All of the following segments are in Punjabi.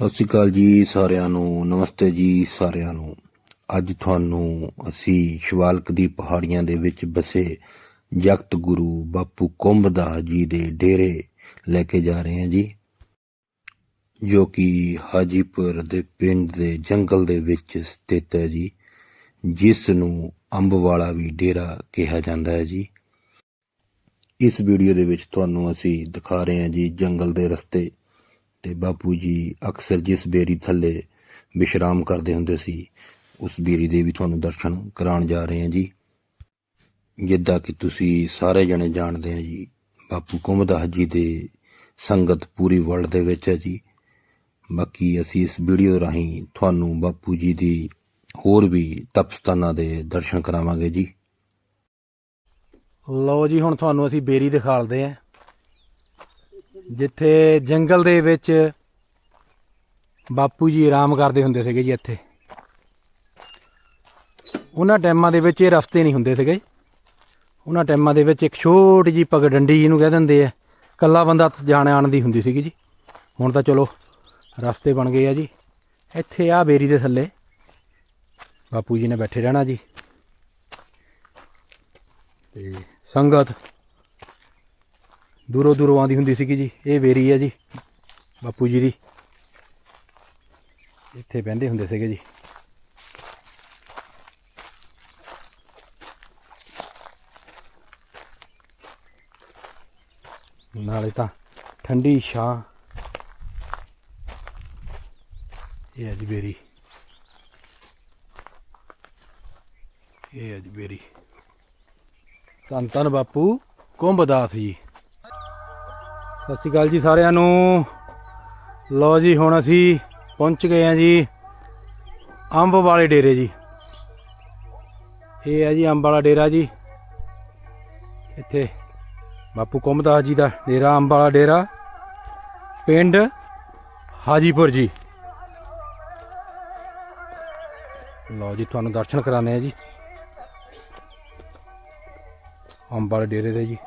ਸਤਿ ਸ਼੍ਰੀ ਅਕਾਲ ਜੀ ਸਾਰਿਆਂ ਨੂੰ, ਨਮਸਤੇ ਜੀ ਸਾਰਿਆਂ ਨੂੰ। ਅੱਜ ਤੁਹਾਨੂੰ ਅਸੀਂ ਸ਼ਿਵਾਲਕ ਦੀ ਪਹਾੜੀਆਂ ਦੇ ਵਿੱਚ ਬਸੇ ਜਗਤ ਗੁਰੂ ਬਾਪੂ ਕੁੰਭਦਾਸ ਜੀ ਦੇ ਡੇਰੇ ਲੈ ਕੇ ਜਾ ਰਹੇ ਹਾਂ ਜੀ, ਜੋ ਕਿ ਹਾਜੀਪੁਰ ਦੇ ਪਿੰਡ ਦੇ ਜੰਗਲ ਦੇ ਵਿੱਚ ਸਥਿਤ ਹੈ ਜੀ, ਜਿਸ ਨੂੰ ਅੰਬ ਵਾਲਾ ਵੀ ਡੇਰਾ ਕਿਹਾ ਜਾਂਦਾ ਹੈ ਜੀ। ਇਸ ਵੀਡੀਓ ਦੇ ਵਿੱਚ ਤੁਹਾਨੂੰ ਅਸੀਂ ਦਿਖਾ ਰਹੇ ਹਾਂ ਜੀ ਜੰਗਲ ਦੇ ਰਸਤੇ ਤੇ ਬਾਪੂ ਜੀ ਅਕਸਰ ਜਿਸ ਬੇਰੀ ਥੱਲੇ ਵਿਸ਼ਰਾਮ ਕਰਦੇ ਹੁੰਦੇ ਸੀ, ਉਸ ਬੇਰੀ ਦੇ ਵੀ ਤੁਹਾਨੂੰ ਦਰਸ਼ਨ ਕਰਾਉਣ ਜਾ ਰਹੇ ਹਾਂ ਜੀ। ਜਿੱਦਾਂ ਕਿ ਤੁਸੀਂ ਸਾਰੇ ਜਣੇ ਜਾਣਦੇ ਆ ਜੀ, ਬਾਪੂ ਕੁੰਭਦਾਸ ਜੀ ਦੇ ਸੰਗਤ ਪੂਰੀ ਵਰਲਡ ਦੇ ਵਿੱਚ ਹੈ ਜੀ। ਬਾਕੀ ਅਸੀਂ ਇਸ ਵੀਡੀਓ ਰਾਹੀਂ ਤੁਹਾਨੂੰ ਬਾਪੂ ਜੀ ਦੀ ਹੋਰ ਵੀ ਤਪਸਤਾਨਾਂ ਦੇ ਦਰਸ਼ਨ ਕਰਾਵਾਂਗੇ ਜੀ। ਲਓ ਜੀ, ਹੁਣ ਤੁਹਾਨੂੰ ਅਸੀਂ ਬੇਰੀ ਦਿਖਾਲਦੇ ਆਂ ਜਿੱਥੇ ਜੰਗਲ ਦੇ ਵਿੱਚ ਬਾਪੂ ਜੀ ਆਰਾਮ ਕਰਦੇ ਹੁੰਦੇ ਸੀਗੇ ਜੀ ਇੱਥੇ। ਉਹਨਾਂ ਟਾਈਮਾਂ ਦੇ ਵਿੱਚ ਇਹ ਰਸਤੇ ਨਹੀਂ ਹੁੰਦੇ ਸੀਗੇ। ਉਹਨਾਂ ਟਾਈਮਾਂ ਦੇ ਵਿੱਚ ਇੱਕ ਛੋਟੀ ਜੀ ਪਗਡੰਡੀ ਜਿਹਨੂੰ ਕਹਿ ਦਿੰਦੇ ਆ ਕੱਲਾ ਬੰਦਾ ਜਾਣ ਆਣ ਦੀ ਹੁੰਦੀ ਸੀਗੀ ਜੀ। ਹੁਣ ਤਾਂ ਚਲੋ ਰਸਤੇ ਬਣ ਗਏ ਆ ਜੀ। ਇੱਥੇ ਆ ਬੇਰੀ ਦੇ ਥੱਲੇ। ਬਾਪੂ ਜੀ ਨੇ ਬੈਠੇ ਰਹਿਣਾ ਜੀ। ਤੇ ਸੰਗਤ ਦੂਰੋਂ ਦੂਰੋਂ ਆਉਂਦੀ ਹੁੰਦੀ ਸੀਗੀ ਜੀ, ਇਹ ਵੇਰੀ ਹੈ ਜੀ, ਬਾਪੂ ਜੀ ਦੀ। ਇੱਥੇ ਬਹਿੰਦੇ ਹੁੰਦੇ ਸੀਗੇ ਜੀ। ਨਾਲੇ ਤਾਂ ਠੰਡੀ ਛਾਂ। ਇਹ ਹੈ ਜੀ ਬੇਰੀ ਇਹ ਹੈ ਜੀ ਬੇਰੀ ਧੰਨ ਧੰਨ ਬਾਪੂ ਕੁੰਭਦਾਸ ਜੀ। ਸਤਿ ਸ਼੍ਰੀ ਅਕਾਲ ਜੀ ਸਾਰਿਆਂ ਨੂੰ। ਲਓ ਜੀ, ਹੁਣ ਅਸੀਂ ਪਹੁੰਚ ਗਏ ਹਾਂ ਜੀ ਅੰਬ ਵਾਲੇ ਡੇਰੇ ਜੀ। ਇਹ ਹੈ ਜੀ ਅੰਬ ਵਾਲਾ ਡੇਰਾ ਜੀ। ਇੱਥੇ ਬਾਪੂ ਕੁੰਭਦਾਸ ਜੀ ਦਾ ਡੇਰਾ, ਅੰਬ ਵਾਲਾ ਡੇਰਾ। ਪਿੰਡ ਹਾਜੀਪੁਰ ਜੀ। ਲਓ ਜੀ, ਤੁਹਾਨੂੰ ਦਰਸ਼ਨ ਕਰਾਣੇ ਆ ਜੀ। ਅੰਬ ਵਾਲੇ ਡੇਰੇ ਦੇ ਜੀ।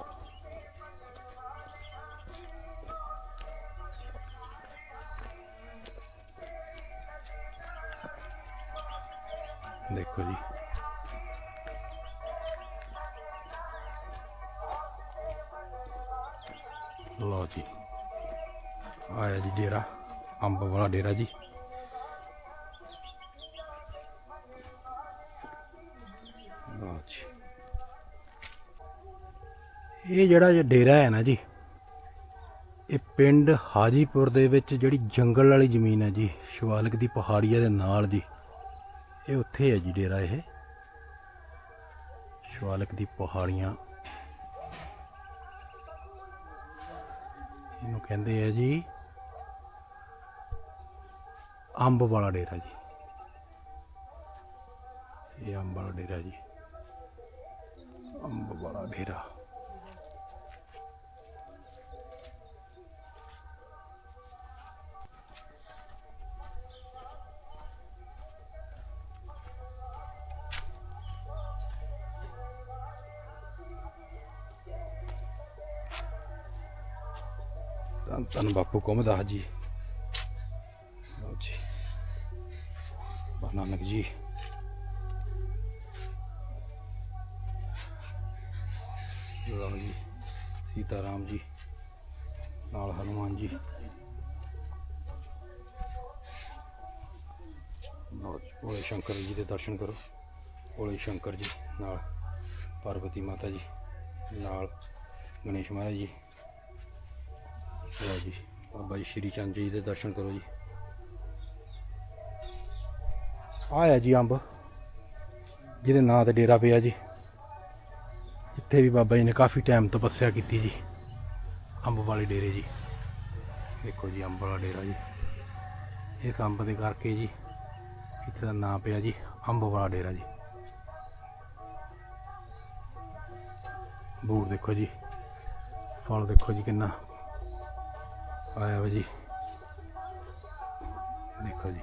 ਦੇਖੋ ਜੀ ਲਓ ਜੀ ਆਇਆ ਜੀ ਡੇਰਾ ਅੰਬ ਵਾਲਾ ਡੇਰਾ ਜੀ ਲਓ ਜੀ ਇਹ ਜਿਹੜਾ ਜੇ ਡੇਰਾ ਹੈ ਨਾ ਜੀ, ਇਹ ਪਿੰਡ ਹਾਜੀਪੁਰ ਦੇ ਵਿੱਚ ਜਿਹੜੀ ਜੰਗਲ ਵਾਲੀ ਜ਼ਮੀਨ ਹੈ ਜੀ, ਸ਼ਿਵਾਲਿਕ ਦੀ ਪਹਾੜੀਆ ਦੇ ਨਾਲ ਜੀ ਇਹ ਉੱਥੇ ਹੈ ਜੀ ਡੇਰਾ ਇਹ। ਸਵਾਲਕ ਦੀ ਪਹਾੜੀਆਂ। ਇਹਨੂੰ ਕਹਿੰਦੇ ਆ ਜੀ ਅੰਬ ਵਾਲਾ ਡੇਰਾ ਜੀ। ਇਹ ਅੰਬ ਵਾਲਾ ਡੇਰਾ ਜੀ। ਅੰਬ ਵਾਲਾ ਡੇਰਾ। ਧੰਨ ਧੰਨ ਬਾਪੂ ਕੁੰਭਦਾਸ ਜੀ। ਲਓ ਜੀ। ਬਾਬਾ ਨਾਨਕ ਜੀ। ਲਓ ਜੀ ਸੀਤਾ ਰਾਮ ਜੀ, ਨਾਲ ਹਨੂਮਾਨ ਜੀ। ਲਓ ਜੀ, ਭੋਲੇ ਸ਼ੰਕਰ ਜੀ ਦੇ ਦਰਸ਼ਨ ਕਰੋ। ਭੋਲੇ ਸ਼ੰਕਰ ਜੀ ਨਾਲ ਪਾਰਵਤੀ ਮਾਤਾ ਜੀ, ਨਾਲ ਗਣੇਸ਼ ਮਹਾਰਾਜ ਜੀ। ਲਓ ਜੀ। ਬਾਬਾ ਜੀ, ਸ਼੍ਰੀ ਚੰਦ ਜੀ ਦੇ ਦਰਸ਼ਨ ਕਰੋ ਜੀ। ਆਇਆ ਜੀ ਅੰਬ, ਜਿਹਦੇ ਨਾਂ ਤੇ ਡੇਰਾ ਪਿਆ ਜੀ। ਇੱਥੇ ਵੀ ਬਾਬਾ ਜੀ ਨੇ ਕਾਫੀ ਟਾਈਮ ਤਪੱਸਿਆ ਕੀਤੀ ਜੀ, ਅੰਬ ਵਾਲੇ ਡੇਰੇ ਜੀ। ਦੇਖੋ ਜੀ, ਅੰਬ ਵਾਲਾ ਡੇਰਾ ਜੀ। ਇਸ ਅੰਬ ਦੇ ਕਰਕੇ ਜੀ, ਇੱਥੇ ਦਾ ਨਾਂ ਪਿਆ ਜੀ, ਅੰਬ ਵਾਲਾ ਡੇਰਾ ਜੀ। ਬੂਰ ਦੇਖੋ ਜੀ, ਫਲ ਦੇਖੋ ਜੀ ਕਿੰਨਾ ਆਇਆ ਵਾ ਜੀ। ਦੇਖੋ ਜੀ।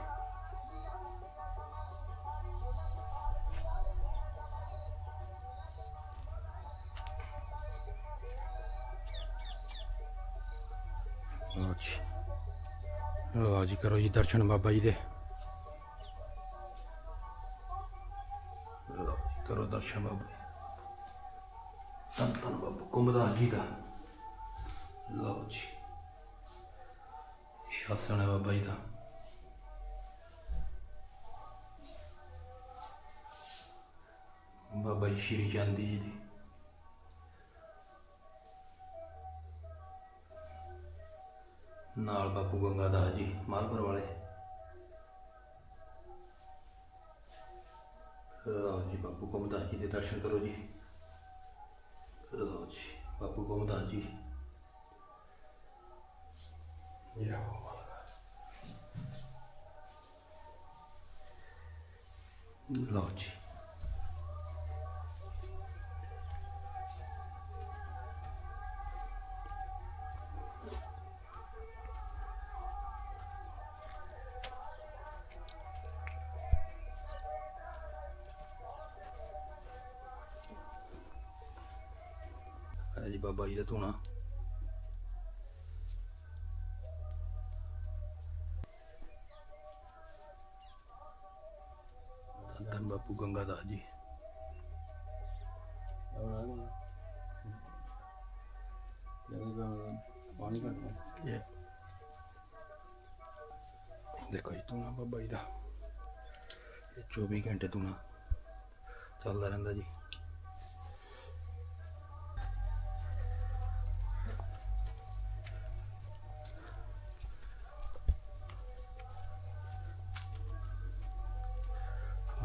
ਲਓ ਜੀ। ਲਓ ਜੀ, ਕਰੋ ਜੀ ਦਰਸ਼ਨ ਬਾਬਾ ਜੀ ਦੇ। ਲਓ ਕਰੋ ਦਰਸ਼ਨ ਬਾਬਾ ਸੰਤਨ ਬਾਬਾ ਕੁਮਦਾਸ ਜੀ ਦਾ। ਲਓ ਜੀ। ਇਹ ਆਸਣ ਹੈ ਬਾਬਾ ਜੀ ਦਾ ਬਾਬਾ ਜੀ ਸ਼੍ਰੀ ਚੰਦੀ ਜੀ ਦੀ ਨਾਲ ਬਾਪੂ ਗੰਗਾਦਾਸ ਜੀ ਮਾਲਪੁਰ ਵਾਲੇ ਲਓ ਜੀ ਬਾਪੂ ਗੰਗਾਦਾਸ ਜੀ ਦੇ ਦਰਸ਼ਨ ਕਰੋ ਜੀ ਲਓ ਜੀ ਬਾਪੂ ਗੰਗਾਦਾਸ ਜੀ ਯਾ ਲਓ ਜੀ ਹੈ ਜੀ ਬਾਬਾ ਜੀ ਦਾ ਧੂਣਾ ਧੰਨ ਧੰਨ ਬਾਪੂ ਗੰਗਾਦਾਸ ਜੀ। ਇਹ। ਦੇਖੋ ਜੀ, ਧੂਣਾ ਬਾਬਾ ਜੀ ਦਾ। ਇਹ 24 ਘੰਟੇ ਧੂਣਾ ਚੱਲਦਾ ਰਹਿੰਦਾ ਜੀ।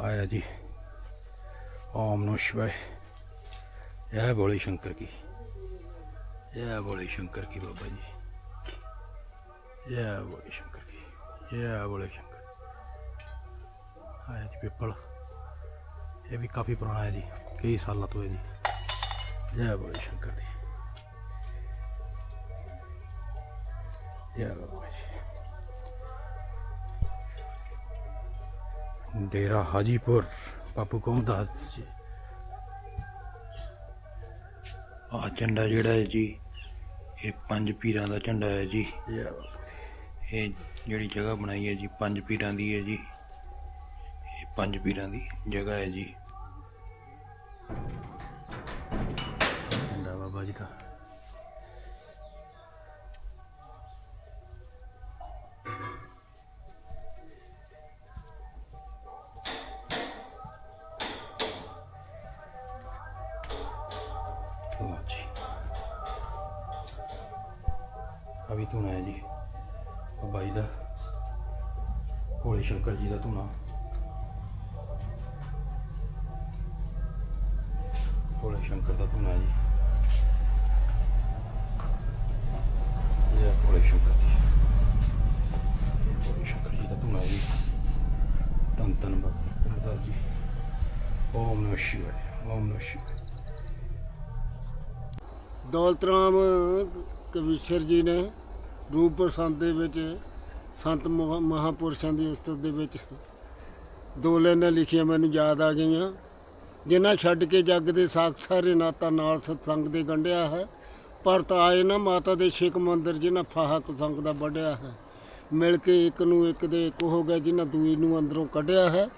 ਆਇਆ ਜੀ। ਓਮ ਨੋ ਸ਼ਿਵਾਏ। ਇਹ ਬੋਲੇ ਸ਼ੰਕਰ ਕੀ। ਇਹ ਬੋਲੇ ਸ਼ੰਕਰ ਕੀ ਬਾਬਾ ਜੀ। ਇਹ ਬੋਲੇ ਸ਼ੰਕਰ ਕੀ। ਇਹ ਬੋਲੇ ਸ਼ੰਕਰ। ਆਇਆ ਜੀ ਪੀਪਲ। ਇਹ ਵੀ ਕਾਫੀ ਪੁਰਾਣਾ ਹੈ ਜੀ। ਕਈ ਸਾਲਾਂ ਤੋਂ ਹੈ ਜੀ। ਇਹ ਬੋਲੇ ਸ਼ੰਕਰ ਦੀ ਇਹ ਬਾਬਾ ਜੀ ਡੇਰਾ ਹਾਜੀਪੁਰ। ਬਾਪੂ ਕੌਮਦਾਸ ਜੀ ਆ ਝੰਡਾ ਜਿਹੜਾ ਹੈ ਜੀ ਇਹ ਪੰਜ ਪੀਰਾਂ ਦਾ ਝੰਡਾ ਹੈ ਜੀ। ਦੀ ਇਹ ਜਿਹੜੀ ਜਗ੍ਹਾ ਬਣਾਈ ਹੈ ਜੀ ਪੰਜ ਪੀਰਾਂ ਦੀ ਹੈ ਜੀ। ਇਹ ਪੰਜ ਪੀਰਾਂ ਦੀ ਜਗ੍ਹਾ ਹੈ ਜੀ। ਵੀ ਧੂਣਾ ਹੈ ਜੀ। ਬਾਬਾ ਜੀ ਦਾ ਭੋਲੇ ਸ਼ੰਕਰ ਜੀ ਦਾ ਧੂਣਾ। ਭੋਲੇ ਸ਼ੰਕਰ ਦਾ ਧੂਣਾ ਜੀ। ਇਹ ਭੋਲੇ ਸ਼ੰਕਰ ਜੀ। ਭੋਲੇ ਸ਼ੰਕਰ ਜੀ ਦਾ ਧੂਣਾ ਜੀ। ਧੰਨ ਧੰਨ ਬਾਬਾ ਜੀ। ਓਮ ਨਮः ਸ਼ਿਵਾय ਓਮ ਨਮः ਸ਼ਿਵਾय ਦੌਲਤ ਰਾਮ ਕਵੀਸ਼ਰ ਜੀ ਨੇ ਰੂਪ ਪ੍ਰਸੰਦ ਦੇ ਵਿੱਚ ਸੰਤ ਮਹਾ- ਮਹਾਪੁਰਸ਼ਾਂ ਦੀ ਉਸਤਤ ਦੇ ਵਿੱਚ ਦੋ ਲਾਈਨਾਂ ਲਿਖੀਆਂ ਮੈਨੂੰ ਯਾਦ ਆ ਗਈਆਂ, ਜਿਨ੍ਹਾਂ ਛੱਡ ਕੇ ਜੱਗ ਦੇ ਸਾਖ ਸਾਰੇ ਨਾਤਾ ਨਾਲ ਸਤਸੰਗ ਦੇ ਗੰਢਿਆ ਹੈ ਪਰਤ ਆਏ ਨਾ ਮਾਤਾ ਦੇ ਛਿਕ ਮੰਦਰ ਜਿਨ੍ਹਾਂ ਫਾਹਾ ਕੁਸੰਗ ਦਾ ਵੱਢਿਆ ਹੈ। ਮਿਲ ਕੇ ਇੱਕ ਨੂੰ ਇੱਕ ਦੇ ਇੱਕ ਹੋ ਗਿਆ ਜਿਨ੍ਹਾਂ ਦੂਈ ਨੂੰ ਅੰਦਰੋਂ ਕੱਢਿਆ ਹੈ,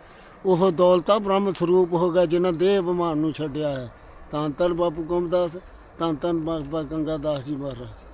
ਉਹ ਦੌਲਤਾ ਬ੍ਰਹਮ ਸਰੂਪ ਹੋ ਗਿਆ ਜਿਨ੍ਹਾਂ ਦੇਹ ਅਭਿਮਾਨ ਨੂੰ ਛੱਡਿਆ ਹੈ। ਤਾਂ ਤਨ ਬਾਪੂ ਕਮਦਾਸ ਤਾਂ ਤਨ ਬਾਬਾ ਗੰਗਾਦਾਸ ਜੀ ਮਹਾਰਾਜ।